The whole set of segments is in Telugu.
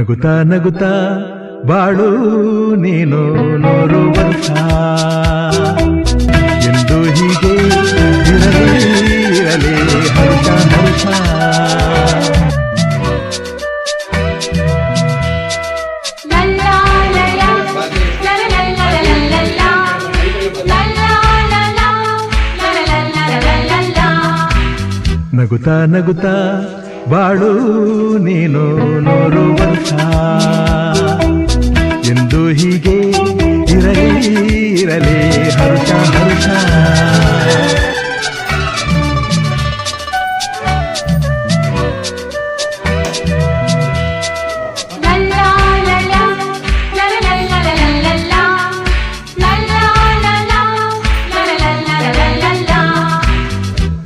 ನಗುತ್ತಾ ನಗುತ್ತಾ ಬಾಳು ನೀನು ನೋರುವಂತ ಎಂದು ಹೀಗೆ ಇರಲಿ ಹರ್ಷ ಹರ್ಷ ನಗುತ್ತಾ ನಗುತ್ತಾ ಬಾಳು ನೀನು ఇరలే హరుష హరుష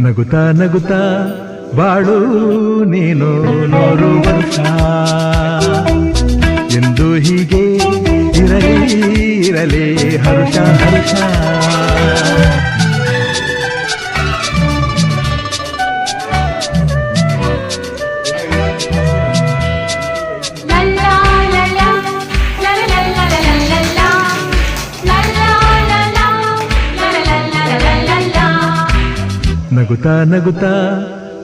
నగుతా నగుతా బాడు నేను ನೋರು ఎందు హీగే ఇరలే హర్ష హర్ష. నగుతా నగుతా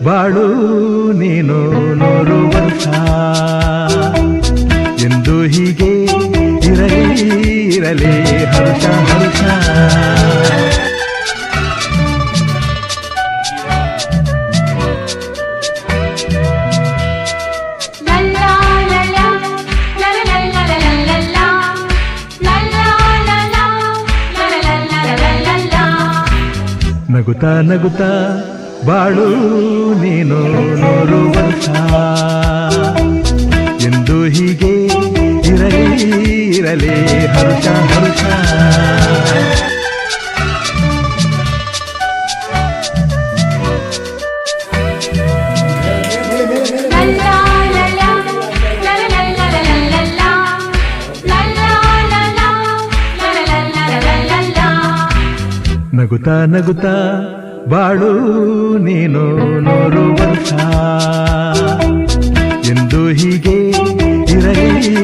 వాడు నేను నోరు వర్షా ఇరలే హర్ష హర్ష. నగుతా నగుతా బాడు నేను నోరు వరుసా ले హరుష హరుష. నగుతా నగుతా నేను నోరు ನೋರುವಂತ ಎಂದು హీగే ಇರಲಿ